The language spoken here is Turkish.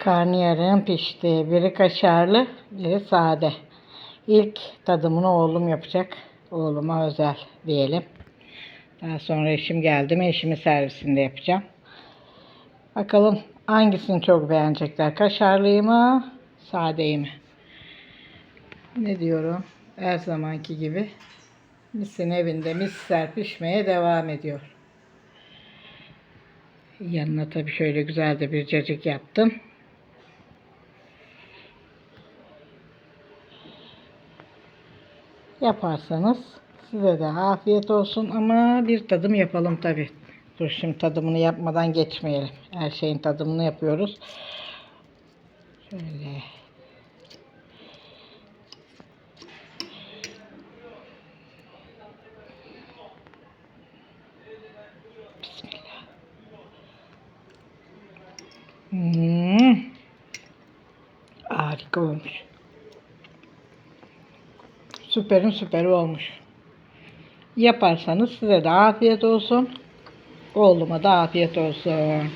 Karnıyarığın pişti. Biri kaşarlı, biri sade. İlk tadımını oğlum yapacak. Oğluma özel diyelim. Daha sonra eşim geldi mi eşimin servisinde yapacağım. Bakalım hangisini çok beğenecekler? Kaşarlıyı mı, sadeyi mi? Ne diyorum? Her zamanki gibi misin evinde misler pişmeye devam ediyor. Yanına tabii şöyle güzel de bir cacık yaptım. Yaparsanız size de afiyet olsun ama bir tadım yapalım tabii. Dur şimdi tadımını yapmadan geçmeyelim. Her şeyin tadımını yapıyoruz. Şöyle. Hmm. Harika olmuş. Süperin süperi olmuş. Yaparsanız size de afiyet olsun. Oğluma da afiyet olsun.